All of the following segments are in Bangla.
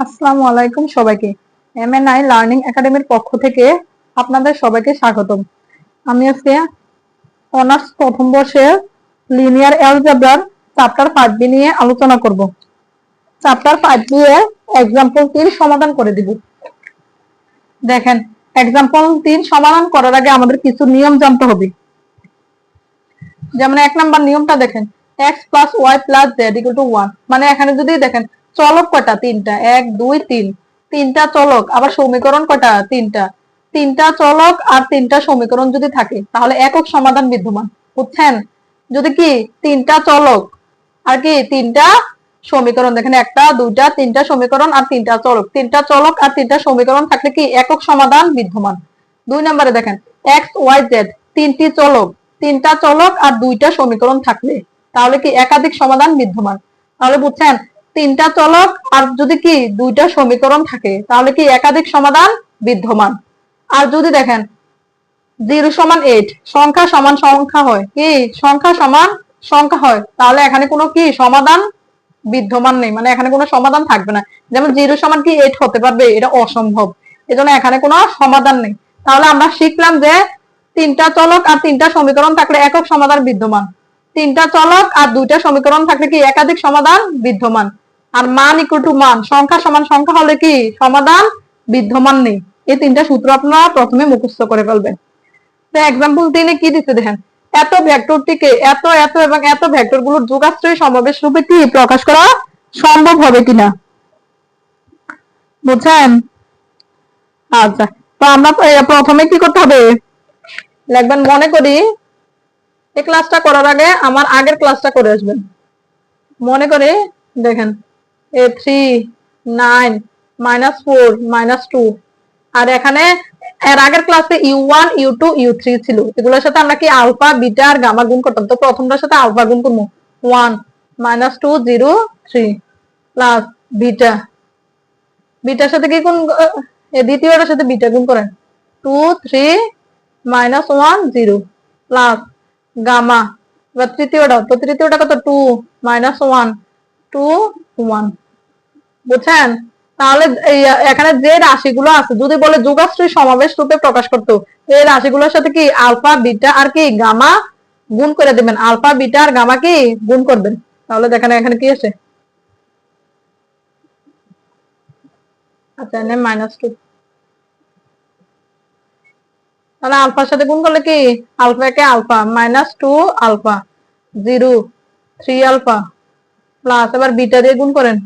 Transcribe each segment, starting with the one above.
আসসালামু আলাইকুম সবাইকে। এমএনআই লার্নিং একাডেমির পক্ষ থেকে আপনাদের সবাইকে স্বাগতম। আমি আজকে অনার্স প্রথম বর্ষের লিনিয়ার অ্যালজেব্রার চ্যাপ্টার বি নিয়ে আলোচনা করব। চ্যাপ্টার বি এর সমাধান করে দিব। দেখেন এক্সাম্পল তিন সমাধান করার আগে আমাদের কিছু নিয়ম জানতে হবে। যেমন এক নাম্বার নিয়মটা দেখেন X plus Y plus two one মানে এখানে যদি দেখেন চলক কয়টা? তিনটা। এক, দুই, তিন। তিনটা চলক। আবার সমীকরণ কয়টা? তিনটা। তিনটা চলক আর তিনটা সমীকরণ যদি থাকে, তাহলে একক সমাধান বিদ্যমান। বুঝছেন? যদি কি? তিনটা চলক। আর কি? তিনটা সমীকরণ। দেখেন একটা, দুইটা, তিনটা সমীকরণ আর তিনটা চলক। তিনটা চলক আর তিনটা সমীকরণ থাকলে কি? একক সমাধান বিদ্যমান। দুই নম্বরে দেখেন এক্স ওয়াই জেড তিনটি চলক। তিনটা চলক আর দুইটা সমীকরণ থাকলে, তাহলে কি একাধিক সমাধান বিদ্যমান? তাহলে বুঝছেন তিনটা চলক আর যদি কি দুইটা সমীকরণ থাকে, তাহলে কি একাধিক সমাধান বিদ্যমান? আর যদি দেখেন, জিরো সমান এইট সংখ্যা সমান সংখ্যা হয়, কি? সংখ্যা সমান সংখ্যা হয়, তাহলে এখানে কোনো কি সমাধান বিদ্যমান নেই মানে এখানে কোনো সমাধান থাকবে না। যেমন জিরো সমান কি এইট হতে পারবে, এটা অসম্ভব। এজন্য এখানে কোনো সমাধান নেই। তাহলে আমরা শিখলাম যে তিনটা চলক আর তিনটা সমীকরণ থাকলে একক সমাধান বিদ্যমান। তিনটা চলক আর দুইটা সমীকরণ থাকলে কি একাধিক সমাধান বিদ্যমান? আর মান ইকুয়াল টু মান। সংখ্যা সমান সংখ্যা হলে কি? সমাধান বিদ্যমান নেই। এই তিনটা সূত্র আপনারা প্রথমে মুখস্থ করে ফেলবেন। এক্সাম্পল তিনে কি দিচ্ছে দেখেন? এত ভেক্টরটিকে এত এত এবং এত ভেক্টরগুলোর যোগাশ্রয় সমাবেশ রূপে কি প্রকাশ করা সম্ভব হবে কিনা? বুঝছেন? আচ্ছা তো আমরা প্রথমে কি করতে হবে? লিখবেন, মনে করি এই ক্লাসটা করার আগে আমার আগের ক্লাসটা করে আসবেন। মনে করে দেখেন এ three nine minus four minus two আর এখানে এর আগের ক্লাসে U one U two U three ছিল। এগুলোর সাথে আমরা কি আলফা বিটা আর গামা গুণ করতাম? তো প্রথমটার সাথে আলফা গুণ করব। One minus two zero three plus beta bitter সাথে কি গুণ দ্বিতীয়টার সাথে বিটা গুণ করেন। Two three minus one zero plus gamma এবার তৃতীয়টা, তো তৃতীয়টা কত two minus one two one বুঝছেন? তাহলে এখানে যে রাশিগুলো আছে, যদি বলে যুগাশ্রী সমাবেশ রূপে প্রকাশ করতো, এই রাশিগুলোর সাথে কি আলফা, বিটা আর কি গামা গুণ করে দিবেন? আলফা, বিটা আর গামা কি গুণ করবেন? তাহলে দেখেন এখানে কি আছে আচ্ছা মাইনাস টু তাহলে আলফার সাথে গুণ করলে কি? আলফা কে alpha minus two alpha zero three alpha plus এবার বিটা দিয়ে গুণ করেন।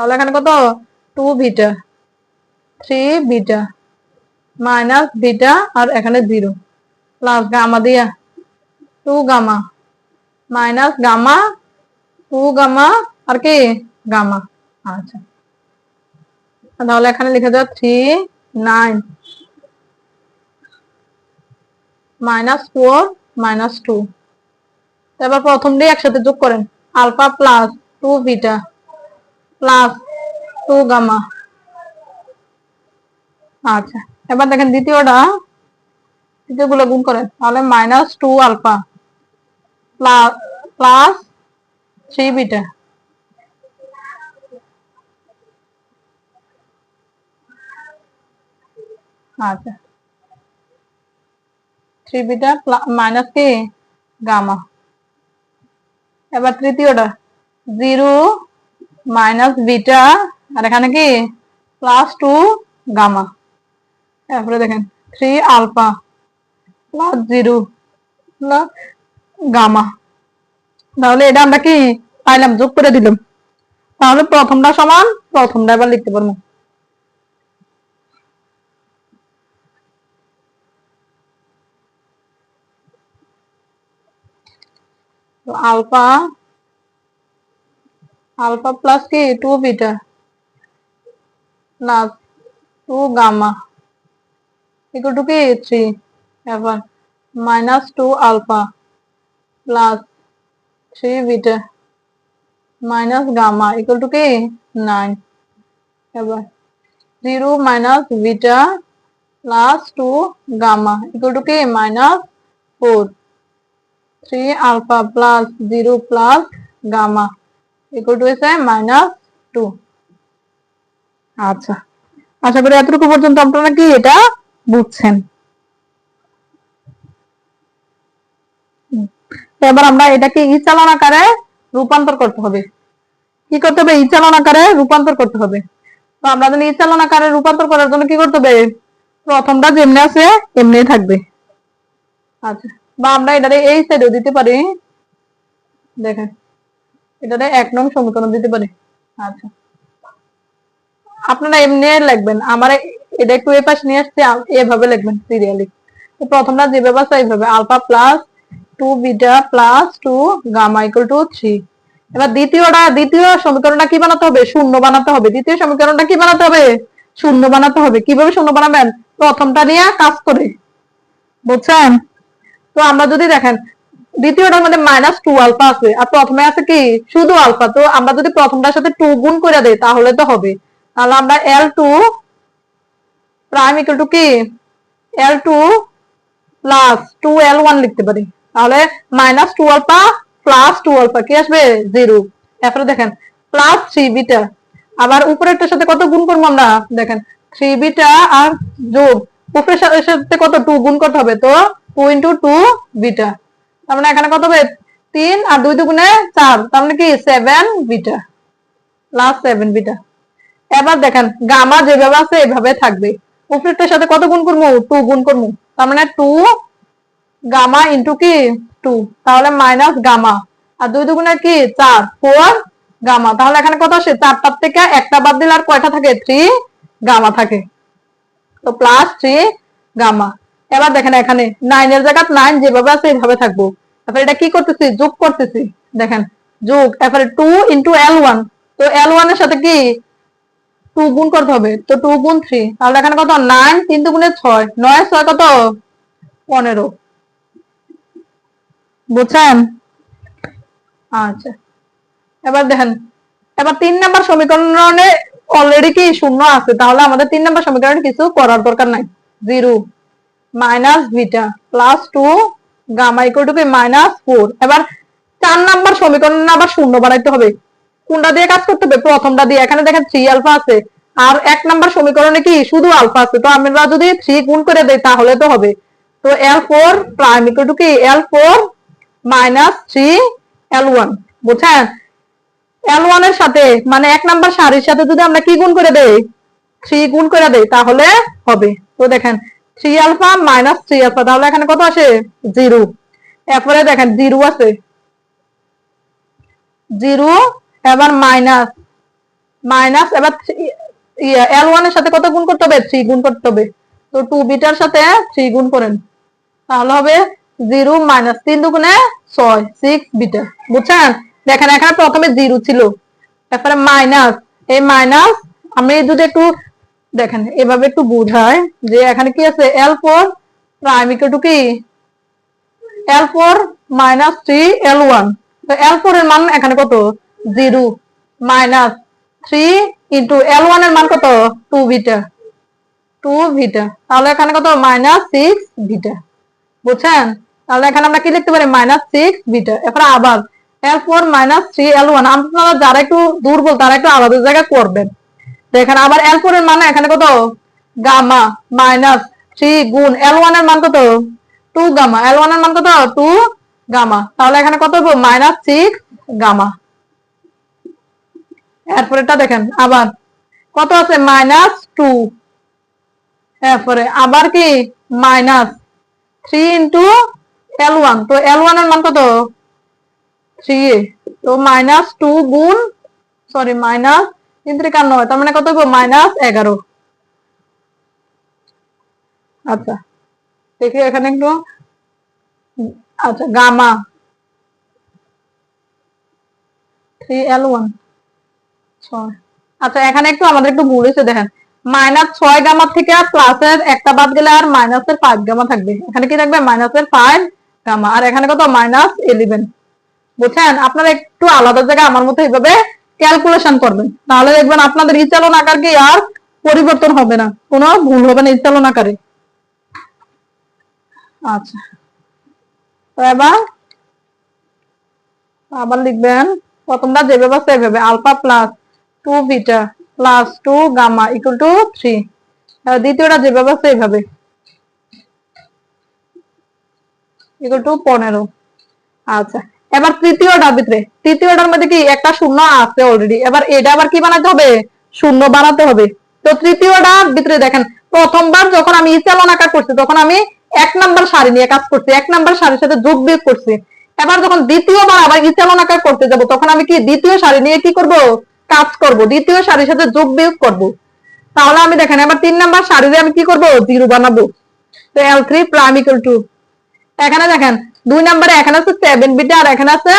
তাহলে এখানে কত? Two beta three beta minus beta আর এখানে জিরো প্লাস গামা দিয়া two gamma minus gamma two gamma আর কি? গামা আচ্ছা। তাহলে এখানে লিখে দেওয়া three nine minus four minus two এবার প্রথম দিয়ে একসাথে যোগ করেন। Alpha plus two beta plus two gamma. আচ্ছা এবার দেখেন দ্বিতীয়টা। দ্বিতীয়গুলো গুণ করেন, তাহলে minus two alpha plus three beta আচ্ছা। থ্রি বিটা মাইনাস কি? গামা। এবার তৃতীয়টা জিরো মাইনাস বিটা, আর এখানে কি? প্লাস টু গামা তারপরে দেখেন three alpha plus zero gamma তাহলে এটা আমরা কি পাইলাম? যোগ করে দিলাম। তাহলে প্রথমটা সমান, প্রথমটা এবার লিখতে পারব। আলফা আলফা প্লাস কি? Two beta plus two gamma equal to কি? থ্রি এবার minus two alpha plus three beta minus gamma equal to কি? নাইন এবার zero minus beta plus two gamma equal to কি? Minus four three alpha plus zero plus gamma equal to হয়েছে মাইনাস টু আচ্ছা। আশা করি এতটুকু পর্যন্ত আপনারা কি এটা বুঝছেন? এবার আমরা এটাকে ই চালন আকারে রূপান্তর করতে হবে। কি করতে হবে? ই চালন আকারে রূপান্তর করতে হবে। তো আমরা যদি ই চালন আকারে রূপান্তর করার জন্য কি করতে হবে? প্রথমটা যেমনি আছে এমনি থাকবে। আচ্ছা। বা আমরা এটারে এই সাইডেও দিতে পারি। দেখেন। এটারে এক নং সমীকরণ দিতে পারি? আচ্ছা। আপনারা এমনি লিখবেন। আমার এটা একটু এ পাশে নিয়ে আসছে এভাবে লিখবেন সিরিয়ালি প্রথমটা যেভাবে আছে এইভাবে। Alpha plus two beta plus two gamma equal to three এবার দ্বিতীয়টা দ্বিতীয় সমীকরণটা কি বানাতে হবে? শূন্য বানাতে হবে। দ্বিতীয় সমীকরণটা কি বানাতে হবে? শূন্য বানাতে হবে। কীভাবে শূন্য বানাবেন? প্রথমটা নিয়ে কাজ করে। বুঝছেন? তো আমরা যদি দেখেন দ্বিতীয়টার মধ্যে মাইনাস টু আলফা আছে। আর প্রথমে আছে কি? শুধু আলফা তো আমরা যদি প্রথমটার সাথে টু গুণ করে দেই, তাহলে তো হবে। তাহলে আমরা L two prime equal to কি? L two plus two L one লিখতে পারি। তাহলে minus two alpha plus two alpha কি আসবে? জিরো এরপরে দেখেন প্লাস থ্রি বিটা আবার উপরেরটার সাথে কত গুণ করব আমরা? দেখেন থ্রি বিটা আর যোগ। উপরের সাথে সাথে কত? টু গুণ করতে হবে। তো টু ইন্টু টু বিটা তার মানে এখানে কত হবে তিন আর দুই দুগুণে চার, তার মানে কি? Seven beta plus seven beta এবার দেখেন গামা যেভাবে আছে এভাবে থাকবে। উপরেরটার সাথে কত গুণ করব? টু গুণ করব। তার মানে টু গামা ইন্টু কি? টু তাহলে মাইনাস গামা আর দুই দুগুণে কি? চার। ফোর গামা তাহলে এখানে কত আসে? চারটার থেকে একটা বাদ দিলে আর কয়টা থাকে? থ্রি গামা থাকে। তো প্লাস থ্রি গামা এবার দেখেন এখানে নাইনের জায়গা নাইন যেভাবে আছে এইভাবে থাকব। তারপরে এটা কি করতেছি? যোগ করতেছি। দেখেন, যোগ, তারপরে টু ইন্টু এল ওয়ান তো এল ওয়ানের সাথে কি? টু গুণ করতে হবে। তো টু গুণ থ্রি তাহলে এখানে কত? নাইন তিন দুগুণে ছয়। নয়, ছয় কত? পনেরো। বুঝছেন? আচ্ছা। এবার দেখেন, এবার তিন নাম্বার সমীকরণে অলরেডি কি শূন্য আছে? তাহলে আমাদের তিন নাম্বার সমীকরণে কিছু করার দরকার নাই। Zero minus beta plus two gamma equal to minus four এবার চার নাম্বার সমীকরণ আবার শূন্য বানাইতে হবে। কোনটা দিয়ে কাজ করতে হবে? প্রথমটা দিয়ে। এখানে দেখেন থ্রি আলফা আছে। আর এক নাম্বার সমীকরণে কি? শুধু আলফা আছে। তো আমরা যদি থ্রি গুণ করে দেই, তাহলে তো হবে। তো L four prime equal to কি? L four minus three L one বুঝছেন? এল ওয়ানের সাথে মানে এক নাম্বার সারির সাথে যদি আমরা কি গুণ করে দেই? থ্রি গুণ করে দেই, তাহলে হবে। তো দেখেন three alpha minus three alpha তাহলে এখানে কত আসে? জিরো এরপরে দেখেন জিরো আছে। জিরো এবার মাইনাস মাইনাস এবার এল ওয়ানের সাথে কত গুণ করতে হবে? থ্রি গুণ করতে হবে। তো টু বিটার সাথে থ্রি গুণ করেন। তাহলে হবে জিরো মাইনাস তিন দুগুণে ছয় সিক্স বিটা বুঝছেন? দেখেন, এখানে প্রথমে জিরো ছিল। তারপরে মাইনাস এই মাইনাস আমি যদি একটু দেখেন, এভাবে একটু বুঝায় যে এখানে কি আছে? L four prime equal to কি? L four minus three L one তো এল ফোর এর মান এখানে কত? Zero minus three into L ওয়ানের মান কত? টু ভিটা টু ভিটা তাহলে এখানে কত? মাইনাস সিক্স ভিটা বুঝছেন? তাহলে এখানে আমরা কি লিখতে পারি? মাইনাস সিক্স ভিটা এরপর আবার L four minus three L one আপনারা যারা একটু দুর্বল, তারা একটু আলাদা জায়গায় করবেন। দেখেন আবার এর মানে এখানে কত? গামা মাইনাস থ্রি গুণ এল ওয়ানের মান কত? Two gamma. এল ওয়ানের মান কত? Two gamma. তাহলে এখানে কত হবে মাইনাস সিক্স গামা। এরপরেটা দেখেন, আবার কত আছে? মাইনাস টু এরপরে আবার কি? Minus three into L one তো এল ওয়ানের মান কত? থ্রি তো মাইনাস টু গুণ সরি মাইনাস তিন তার মানে কত হবে মাইনাস এগারো। আচ্ছা দেখি এখানে একটু। আচ্ছা গামা। থ্রি এল ওয়ান ছয়। আচ্ছা এখানে একটু আমাদের একটু ভুল হয়েছে, দেখেন। মাইনাস ছয় গামা থেকে প্লাসের একটা বাদ গেলে আর মাইনাসের ফাইভ গামা থাকবে। এখানে কি থাকবে? মাইনাসের ফাইভ গামা। আর এখানে কত? মাইনাস ইলেভেন বুঝছেন? আপনারা একটু আলাদা জায়গায় আমার মতো এইভাবে ক্যালকুলেশন করবেন। তাহলে দেখবেন আপনাদের ইচালন আকার কি আর পরিবর্তন হবে না। কোনো ভুল হবে না ইচালন আকারে। আচ্ছা। এবার আবার লিখবেন, প্রথমটা যেভাবে এভাবে alpha plus two beta plus two gamma equal to three দ্বিতীয়টা যেভাবে আছে এইভাবে ইকুয়াল টু পনেরো। আচ্ছা। এবার তৃতীয় তৃতীয়টার ভিতরে। তৃতীয় তৃতীয়টার মধ্যে কি একটা শূন্য আছে অলরেডি এবার এটা আবার কি বানাতে হবে? শূন্য বানাতে হবে। তো তৃতীয়টার ভিতরে দেখেন, প্রথমবার যখন আমি ইচালন আঁকা করছি, তখন আমি এক নাম্বার সারি নিয়ে কাজ করছি, এক নাম্বার সারির সাথে যোগ বিয়োগ করছি। এবার যখন দ্বিতীয়বার আবার ইচালন আঁকা করতে যাব, তখন আমি কি দ্বিতীয় সারি নিয়ে কি করব? কাজ করব, দ্বিতীয় সারির সাথে যোগ বিয়োগ করব। তাহলে আমি দেখেন, এবার তিন নাম্বার সারিতে আমি কি করব? জিরো বানাবো। তো L three prime equal to এখানে দেখেন দুই নম্বরে এখানে আছে সেভেন বিটা আর এখানে আছে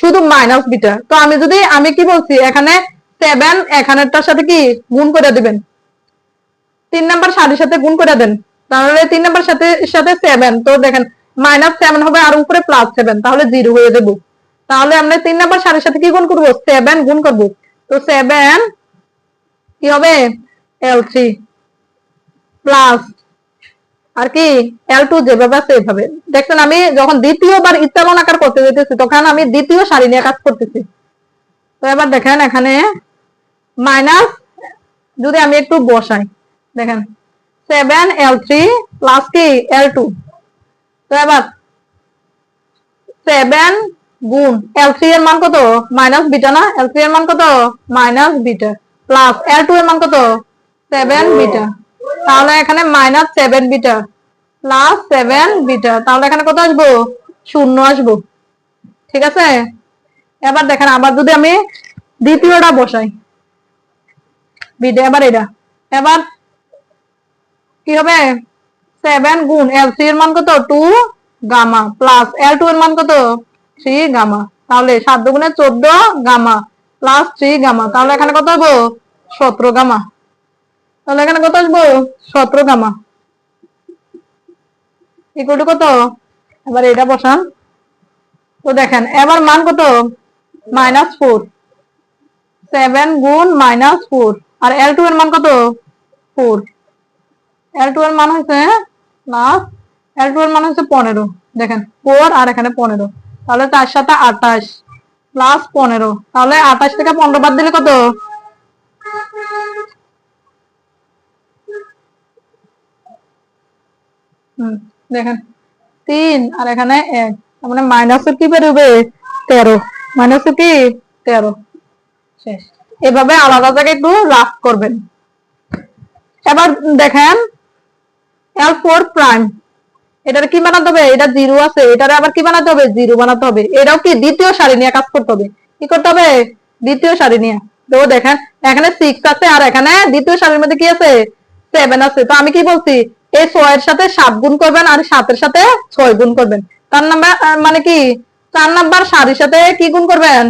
শুধু মাইনাস বিটা তো আমি যদি, আমি কি বলছি, এখানে সেভেন এখানেরটার সাথে কি গুণ করে দিবেন? তিন নাম্বার সারির সাথে গুণ করে দেন। তাহলে তিন নাম্বার সাথে সাথে সেভেন তো দেখেন মাইনাস সেভেন হবে আর উপরে প্লাস সেভেন তাহলে জিরো হয়ে যাব। তাহলে আমরা তিন নাম্বার সারির সাথে কি গুণ করব? সেভেন গুণ করব। তো সেভেন কি হবে? এল থ্রি প্লাস আর কি এল টু যেভাবে আছে এইভাবে দেখছেন, আমি যখন দ্বিতীয়বার ইত্যালন আকার করতে যেতেছি, তখন আমি দ্বিতীয় সারি নিয়ে কাজ করতেছি। তো এবার দেখেন, এখানে মাইনাস যদি আমি একটু বসাই, দেখেন সেভেন এল থ্রি প্লাস কি এল টু তো এবার সেভেন গুণ এল থ্রি এর মান কত? মাইনাস বিটা না? এল থ্রি এর মান কত? Minus beta plus L two এর মান কত? সেভেন বিটা তাহলে এখানে minus seven beta plus seven beta তাহলে এখানে কত আসব? শূন্য আসব। ঠিক আছে? এবার দেখেন, আবার যদি আমি দ্বিতীয়টা বসাই বিটা এবার এটা। এবার কি হবে? সেভেন গুণ এল থ্রি এর মান কত? Two gamma plus L two এর মান কত? থ্রি গামা তাহলে সাত দুগুণে চোদ্দ গামা প্লাস থ্রি গামা তাহলে এখানে কত হব সতেরো গামা তাহলে এখানে কত আসব? সতেরো গামা। ইকুয়াল কত? এবার এটা বসান। তো দেখেন, এবার মান কত? মাইনাস ফোর সেভেন গুণ মাইনাস ফোর আর এল টু এর মান কত? ফোর এল টু এর মান হচ্ছে প্লাস এল টু এর মান হচ্ছে পনেরো। দেখেন ফোর আর এখানে পনেরো। তাহলে চার সাথে আঠাশ প্লাস পনেরো। তাহলে আঠাশ থেকে পনেরো বাদ দিলে কত? হুম, দেখেন। তিন, আর এখানে এক। মানে মাইনাসের কি বেরোবে? তেরো। মাইনাসের কি? তেরো। শেষ। এভাবে আলাদা জায়গায় একটু রাফ করবেন। এবার দেখেন এল ফোর প্রাইম এটার কি বানাতে হবে? এটা জিরো আছে। এটার আবার কি বানাতে হবে? জিরো বানাতে হবে। এটাও কি দ্বিতীয় সারি নিয়ে কাজ করতে হবে। কি করতে হবে? দ্বিতীয় সারি নিয়ে। তো দেখেন, এখানে সিক্স আছে আর এখানে দ্বিতীয় সারির মধ্যে কি আছে? সেভেন আছে। তো আমি কি বলছি? এই ছয়ের সাথে সাত গুণ করবেন আর সাতের সাথে ছয় গুণ করবেন। তার নাম্বার মানে কি? চার নাম্বার সারির সাথে কি গুণ করবেন?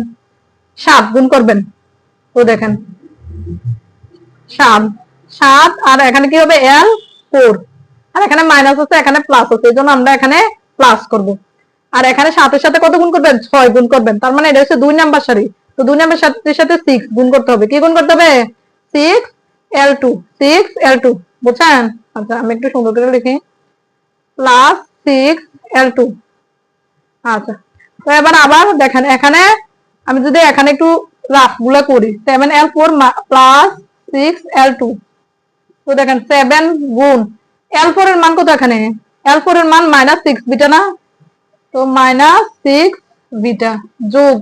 সাত গুণ করবেন। তো দেখেন, সাত সাত, আর এখানে কি হবে? এল ফোর আর এখানে মাইনাস আছে, এখানে প্লাস আছে, এই জন্য আমরা এখানে প্লাস করব। আর এখানে সাতের সাথে কত গুণ করবেন? ছয় গুণ করবেন। তার মানে এটা হচ্ছে দুই নাম্বার সারি। তো দুই নাম্বার সাথে সাথে সিক্স গুণ করতে হবে। কি গুণ করতে হবে? Six L two six L two বুঝছেন? আচ্ছা আমি একটু সুন্দর করে লিখি। প্লাস সিক্স এল টু আচ্ছা। তো এবার আবার দেখেন, এখানে আমি যদি এখানে একটু রাফগুলো করি seven L four plus six L two তো দেখেন সেভেন গুণ এল ফোর এর মান কত এখানে? এল ফোর এর মান মাইনাস সিক্স বিটা না? তো মাইনাস সিক্স বিটা যোগ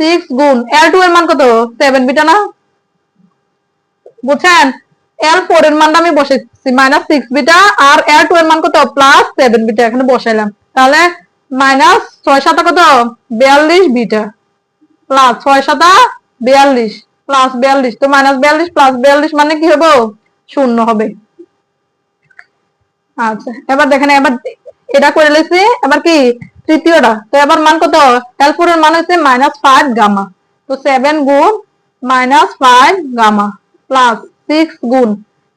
সিক্স গুণ এল টু এর মান কত? সেভেন বিটা না? বুঝছেন? এল ফোর এর মানটা আমি বসেছি। মাইনাস সিক্স বিটা আর এল টু এর মান কত? প্লাস সেভেন বিটা এখানে বসাইলাম। তাহলে মাইনাস ছয় সাতা কত? বিয়াল্লিশ বিটা প্লাস ছয় সাতা বিয়াল্লিশ। প্লাস বিয়াল্লিশ। তো মাইনাস বিয়াল্লিশ প্লাস বিয়াল্লিশ মানে কি হবে? শূন্য হবে। আচ্ছা এবার দেখেন, এবার এটা করে লেছি এবার কি? তৃতীয়টা। তো এবার মান কত? এল ফোর এর মান হচ্ছে মাইনাস ফাইভ গামা তো সেভেন গুণ minus five gamma plus six গুণ।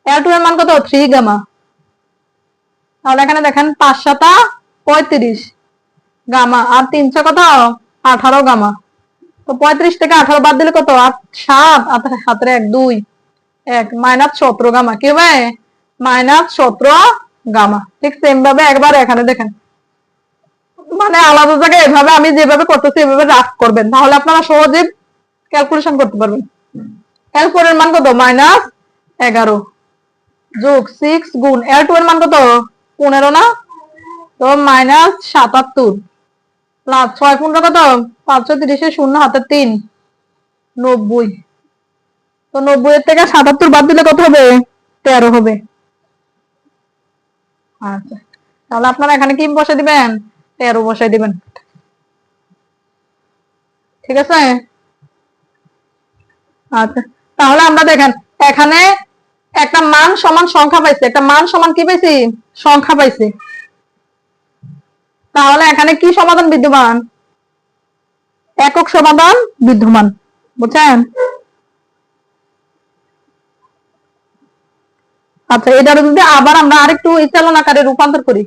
এল টু এর মান কত? থ্রি গামা তাহলে এখানে দেখেন পাঁচ সাতা পঁয়ত্রিশ। গামা আর তিনশো কত? আঠারো গামা তো পঁয়ত্রিশ থেকে আঠারো বাদ দিলে কত? আট সাত। হাতের এক, দুই। এক মাইনাস সতেরো গামা কি হবে? মাইনাস সতেরো গামা ঠিক সেম ভাবে একবার এখানে দেখেন। মানে আলাদা জায়গায় এভাবে আমি যেভাবে করতেছি, এভাবে রাফ করবেন। তাহলে আপনারা সহজে ক্যালকুলেশন করতে পারবেন। এর মান কত? মাইনাস এগারো। যোগ সিক্স গুণ এল টু এর মান কত? পনেরো না? তো মাইনাস সাতাত্তর। প্লাস ছয় পনেরো কত? পাঁচশো তিরিশে শূন্য হাতে তিন। নব্বই। তো নব্বই এর থেকে সাতাত্তর বাদ দিলে কত হবে? তেরো হবে। আচ্ছা। তাহলে আপনারা এখানে কি বসে দিবেন? তেরো বসাই দিবেন। ঠিক আছে? আচ্ছা। তাহলে আমরা দেখেন, এখানে একটা মান সমান সংখ্যা পাইছে। একটা মান সমান কি পাইছি? সংখ্যা পাইছি। তাহলে এখানে কি সমাধান বিদ্যমান? একক সমাধান বিদ্যমান, বুঝছেন? আচ্ছা এটার যদি আবার আমরা আরেকটু ইচালন আকারে রূপান্তর করি।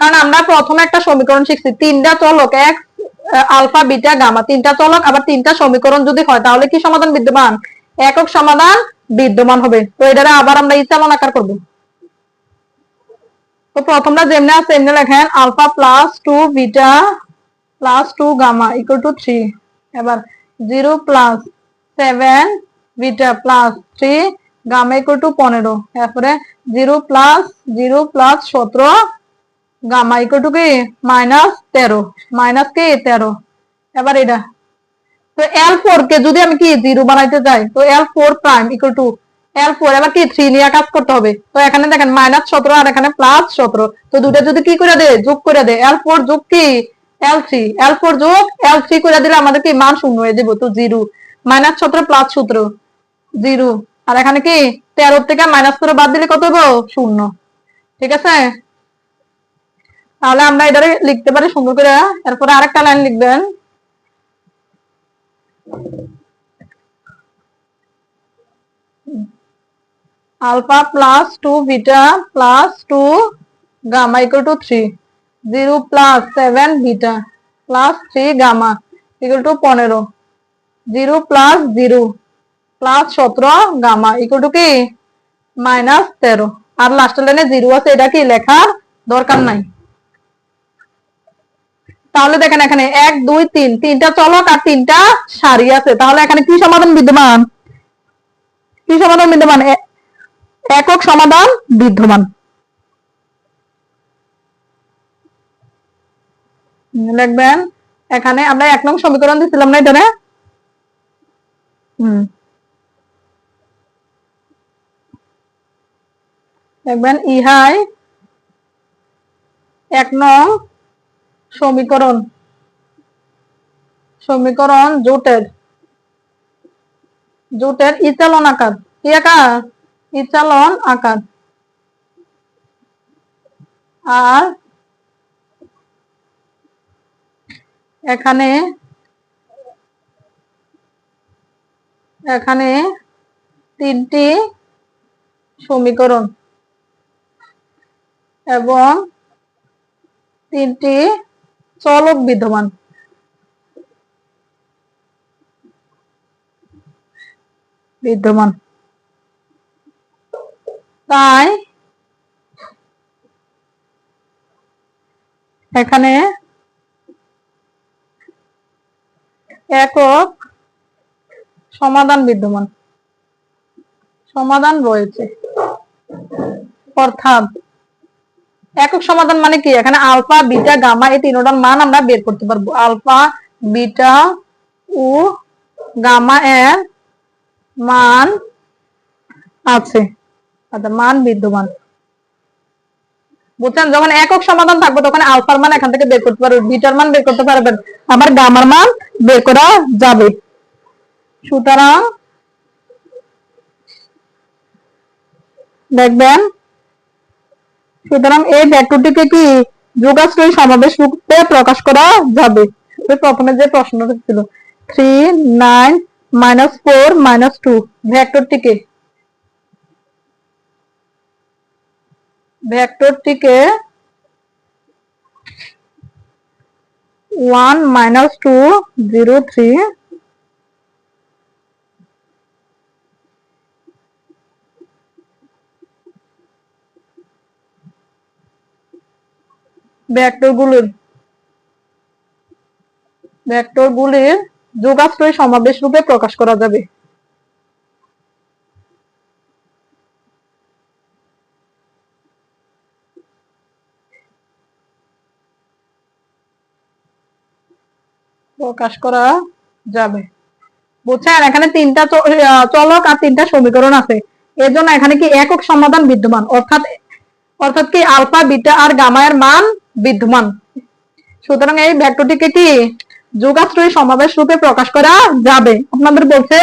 কারণ আমরা প্রথমে একটা সমীকরণ শিখছি। তিনটা চলক, এক আলফা, বিটা, গামা। তিনটা চলক, আবার তিনটা সমীকরণ যদি হয়, তাহলে কি সমাধান বিদ্যমান? একক সমাধান বিদ্যমান হবে। তো এটারে আবার আমরা ইচালন আকার করব। তো প্রথমটা যেমনি আছে, এমনি লেখেন, alpha plus two beta plus two gamma equal to three এবার zero plus seven beta plus three gamma equal to পনেরো। এরপরে জিরো প্লাস জিরো প্লাস সতেরো গামা ইকুয়াল টু কি? মাইনাস তেরো। মাইনাস কি? তেরো। এবার এটা তো এল ফোর কে যদি আমি কি জিরো বানাইতে যাই তো L four prime equal to L four এবার কি থ্রি নিয়ে কাজ করতে হবে? তো এখানে দেখেন মাইনাস সতেরো আর এখানে প্লাস সতেরো। তো দুটা যদি কি করে দে? যোগ করে দে। এল ফোর যোগ কি? এল থ্রি এল ফোর যোগ এল থ্রি করে দিলে আমাদের কি মান শূন্য হয়ে যাব? তো জিরো মাইনাস সতেরো প্লাস সতেরো। জিরো আর এখানে কি? তেরো থেকে মাইনাস করে বাদ দিলে কত হব শূন্য। ঠিক আছে? তাহলে আমরা এটা লিখতে পারি সুন্দর করে। এরপরে আরেকটা লাইন লিখবেন। Alpha plus two beta plus two gamma equal to three zero plus seven beta plus three gamma equal to পনেরো. জিরো প্লাস জিরো প্লাস সতেরো গামা ইকুয়াল টু কি? মাইনাস তেরো. আর লাস্টের লাইনে জিরো আছে, এটা কি লেখার দরকার নাই? তাহলে দেখেন এখানে এক, দুই, তিন, তিনটা চলক আর তিনটা সারি আছে। তাহলে এখানে কি সমাধান বিদ্যমান? কি সমাধান বিদ্যমান? একক সমাধান বিদ্যমান। লিখবেন এখানে আমরা এক নং সমীকরণ দিছিলাম না এখানে? হুম। দেখবেন, ইহাই এক নং সমীকরণ। সমীকরণ জোটের। জোটের ইচালন আকার। কি আকার? ইচালন আকার। আর এখানে এখানে তিনটি সমীকরণ এবং তিনটি চলক বিদ্যমান। বিদ্যমান। তাই এখানে একক সমাধান বিদ্যমান। সমাধান রয়েছে। অর্থাৎ একক সমাধান মানে কি? এখানে আলফা, বিটা, গামা এই তিনটার মান আমরা বের করতে পারব। আলফা, বিটা ও গামা এর মান আছে। আচ্ছা মান বিদ্যমান। বুঝছেন? যখন একক সমাধান থাকবে, তখন আলফার মান এখান থেকে বের করতে পারবেন, বিটার মান বের করতে পারবেন। আবার গামার মান বের করা যাবে। সুতরাং, দেখবেন সুতরাং এই ভেক্টরটিকে কি যোগাশ্রয়ী সমাবেশ রূপে প্রকাশ করা যাবে? প্রথমে যে প্রশ্নটা ছিল three nine minus four minus two ভেক্টরটিকে। ভেক্টরটিকে one minus two zero three ভেক্টরগুলোর ভেক্টরগুলির যোগাশ্রয় সমাবেশ রূপে প্রকাশ করা যাবে। প্রকাশ করা যাবে। বুঝছেন? এখানে তিনটা চলক আর তিনটা সমীকরণ আছে। এর জন্য এখানে কি একক সমাধান বিদ্যমান? অর্থাৎ অর্থাৎ কি আলফা, বিটা আর গামায়ের মান বিদ্যমান। সুতরাং এই ভেক্টরটিকে কি যোগাশ্রয়ী সমাবেশ রূপে প্রকাশ করা যাবে। আপনাদের বলছে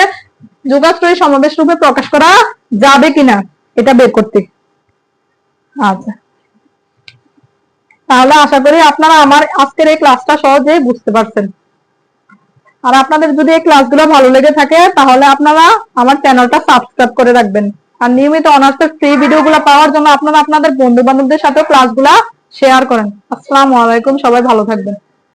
যোগাশ্রয়ী সমাবেশ রূপে প্রকাশ করা যাবে কিনা? এটা বের করতে। আচ্ছা। তাহলে আশা করি আপনারা আমার আজকের এই ক্লাসটা সহজেই বুঝতে পারছেন। আর আপনাদের যদি এই ক্লাসগুলো ভালো লেগে থাকে, তাহলে আপনারা আমার চ্যানেলটা সাবস্ক্রাইব করে রাখবেন। আর নিয়মিত অনার্সের ফ্রি ভিডিওগুলো পাওয়ার জন্য আপনারা আপনাদের বন্ধু বান্ধবদের সাথে ক্লাসগুলা শেয়ার করেন। আসসালামু আলাইকুম সবাই ভালো থাকবেন।